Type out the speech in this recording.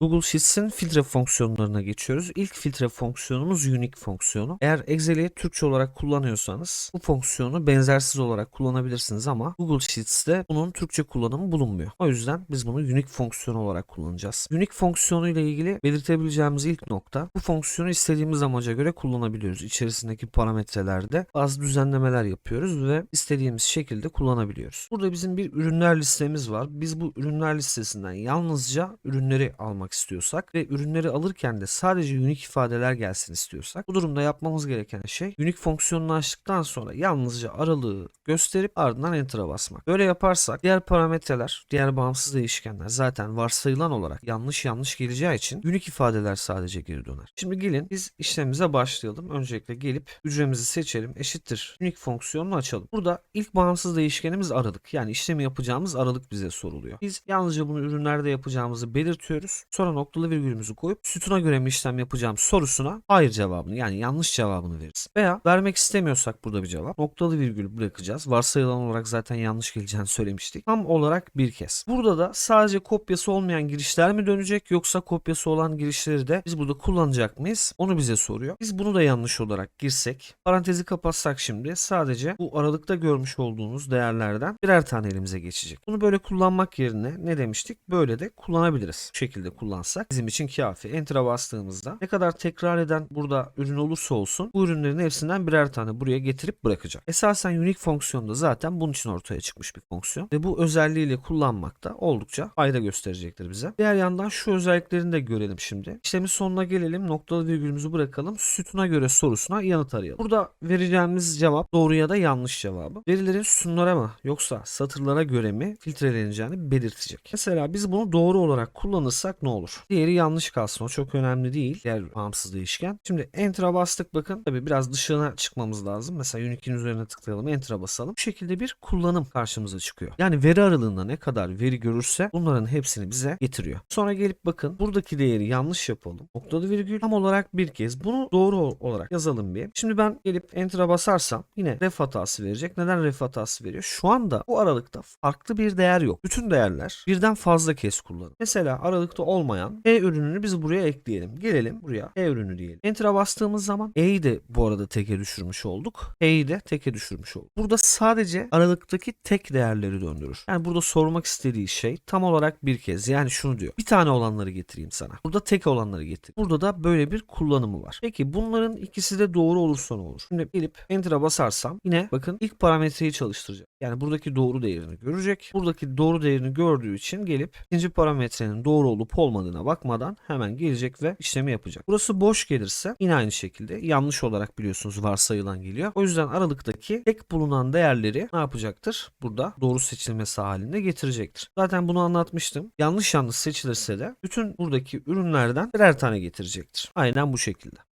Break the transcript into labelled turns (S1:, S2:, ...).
S1: Google Sheets'in filtre fonksiyonlarına geçiyoruz. İlk filtre fonksiyonumuz unique fonksiyonu. Eğer Excel'i Türkçe olarak kullanıyorsanız bu fonksiyonu benzersiz olarak kullanabilirsiniz ama Google Sheets'te bunun Türkçe kullanımı bulunmuyor. O yüzden biz bunu unique fonksiyonu olarak kullanacağız. Unique fonksiyonu ile ilgili belirtebileceğimiz ilk nokta bu fonksiyonu istediğimiz amaca göre kullanabiliyoruz. İçerisindeki parametrelerde bazı düzenlemeler yapıyoruz ve istediğimiz şekilde kullanabiliyoruz. Burada bizim bir ürünler listemiz var. Biz bu ürünler listesinden yalnızca ürünleri almak istiyorsak ve ürünleri alırken de sadece unique ifadeler gelsin istiyorsak bu durumda yapmamız gereken şey unique fonksiyonunu açtıktan sonra yalnızca aralığı gösterip ardından enter'a basmak. Böyle yaparsak diğer parametreler, diğer bağımsız değişkenler zaten varsayılan olarak yanlış yanlış geleceği için unique ifadeler sadece geri döner. Şimdi gelin biz işlemimize başlayalım. Öncelikle gelip hücremizi seçelim. Eşittir unique fonksiyonunu açalım. Burada ilk bağımsız değişkenimiz aralık. Yani işlemi yapacağımız aralık bize soruluyor. Biz yalnızca bunu ürünlerde yapacağımızı belirtiyoruz. Sonra noktalı virgülümüzü koyup sütuna göre mi işlem yapacağım sorusuna hayır cevabını yani yanlış cevabını veririz. Veya vermek istemiyorsak burada bir cevap noktalı virgül bırakacağız. Varsayılan olarak zaten yanlış geleceğini söylemiştik. Tam olarak bir kez. Burada da sadece kopyası olmayan girişler mi dönecek yoksa kopyası olan girişleri de biz burada kullanacak mıyız? Onu bize soruyor. Biz bunu da yanlış olarak girsek, parantezi kapatsak şimdi sadece bu aralıkta görmüş olduğunuz değerlerden birer tane elimize geçecek. Bunu böyle kullanmak yerine ne demiştik? Böyle de kullanabiliriz. Bu şekilde kullansak bizim için kafi. Enter'a bastığımızda ne kadar tekrar eden burada ürün olursa olsun bu ürünlerin hepsinden birer tane buraya getirip bırakacak. Esasen unique fonksiyonu da zaten bunun için ortaya çıkmış bir fonksiyon. Ve bu özelliğiyle kullanmak da oldukça fayda gösterecektir bize. Diğer yandan şu özelliklerini de görelim şimdi. İşlemin sonuna gelelim. Noktalı virgülümüzü bırakalım. Sütuna göre sorusuna yanıt arayalım. Burada vereceğimiz cevap doğru ya da yanlış cevabı. Verilerin sütunlara mı yoksa satırlara göre mi filtreleneceğini belirtecek. Mesela biz bunu doğru olarak kullanırsak ne olur? Diğeri yanlış kalsın. O çok önemli değil. Diğer bağımsız değişken. Şimdi Enter'a bastık bakın. Tabi biraz dışına çıkmamız lazım. Mesela Unique'in üzerine tıklayalım. Enter'a basalım. Bu şekilde bir kullanım karşımıza çıkıyor. Yani veri aralığında ne kadar veri görürse bunların hepsini bize getiriyor. Sonra gelip bakın buradaki değeri yanlış yapalım. Noktalı virgül tam olarak bir kez bunu doğru olarak yazalım bir. Şimdi ben gelip Enter'a basarsam yine ref hatası verecek. Neden ref hatası veriyor? Şu anda bu aralıkta farklı bir değer yok. Bütün değerler birden fazla kez kullanılır. Mesela aralıkta olmayan E ürününü biz buraya ekleyelim. Gelelim buraya E ürünü diyelim. Enter'a bastığımız zaman E'yi de bu arada teke düşürmüş olduk. E'yi de teke düşürmüş olduk. Burada sadece aralıktaki tek değerleri döndürür. Yani burada sormak istediği şey tam olarak bir kez. Yani şunu diyor. Bir tane olanları getireyim sana. Burada tek olanları getir. Burada da böyle bir kullanımı var. Peki bunların ikisi de doğru olursa ne olur? Şimdi gelip Enter'a basarsam yine bakın ilk parametreyi çalıştıracak. Yani buradaki doğru değerini görecek. Buradaki doğru değerini gördüğü için gelip ikinci parametrenin doğru olup olmadığına bakmadan hemen gelecek ve işlemi yapacak. Burası boş gelirse yine aynı şekilde yanlış olarak biliyorsunuz varsayılan geliyor. O yüzden aralıktaki tek bulunan değerleri ne yapacaktır? Burada doğru seçilmesi halinde getirecektir. Zaten bunu anlatmıştım. Yanlış yanlış seçilirse de bütün buradaki ürünlerden birer tane getirecektir. Aynen bu şekilde.